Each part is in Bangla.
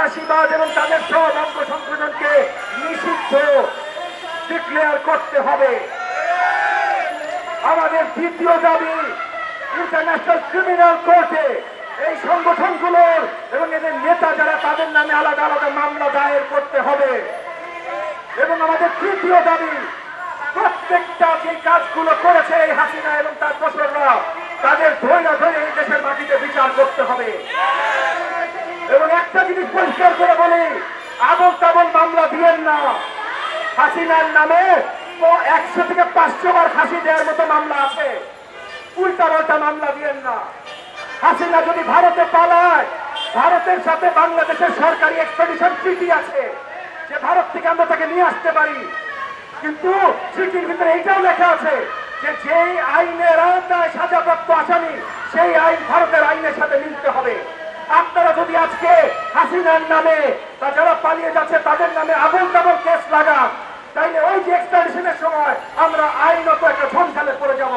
সন্ত্রাসীবাদ এবং তাদের সব অঙ্গ সংগঠনকে নিষিদ্ধ ডিক্লেয়ার করতে হবে। আমাদের দ্বিতীয় দাবি ইন্টারন্যাশনাল ক্রিমিনাল কোর্টে এই সংগঠনগুলোর এবং এদের নেতা যারা, তাদের নামে আলাদা আলাদা মামলা দায়ের করতে হবে। এবং আমাদের তৃতীয় দাবি, প্রত্যেকটা যে কাজগুলো করেছে এই হাসিনা এবং তার দোসররা, তাদের ধৈর্য ধরে এই দেশের মাটিতে বিচার করতে হবে। একটা জিনিস পরিষ্কার করে বলি আবল তাবল মামলা দিয়েন না। হাসিনার নামে একশো থেকে পাঁচশো বার ফাঁসি দেওয়ার মতো মামলা আছে। উল্টা পাল্টা মামলা দিয়েন না। হাসিনা যদি ভারতে পালায়, ভারতের সাথে বাংলাদেশের সরকারি এক্সপেডিশন ট্রিটি আছে, যে ভারত থেকে আমরা তাকে নিয়ে আসতে পারি। কিন্তু ট্রিটির ভিতরে এইটাও লেখা আছে যে যেই আইনের আওতায় সাজাপ্রাপ্ত আসামি, সেই আইন ভারতের আইনের সাথে মিলতে হবে। আপনারা যদি আজকে হাসিনার নামে বা যারা পালিয়ে যাচ্ছে তাদের নামে আবল তাবল কেস লাগান, তাইলে ওই যে এক্সট্রাডিশনের সময় আমরা আইনত একটা ঝঞ্ঝালে পড়ে যাব।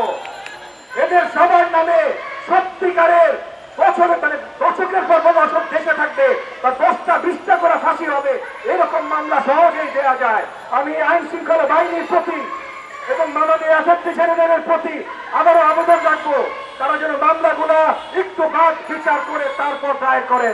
এদের সবার নামে সত্যিকারের বছরে মানে দশকের পর বছর দেশে থাকবে বা দশটা, বিশটা করে ফাঁসি হবে, এরকম মামলা সহজেই দেওয়া যায়। আমি আইন শৃঙ্খলা বাহিনীর প্রতি এবং মাননীয় অ্যাসেপ্টি জেনারেলের প্রতি আবারও আবেদন রাখব তারা যেন মামলাগুলা একটু বাদ বিচার করে তারপর দায়ের করে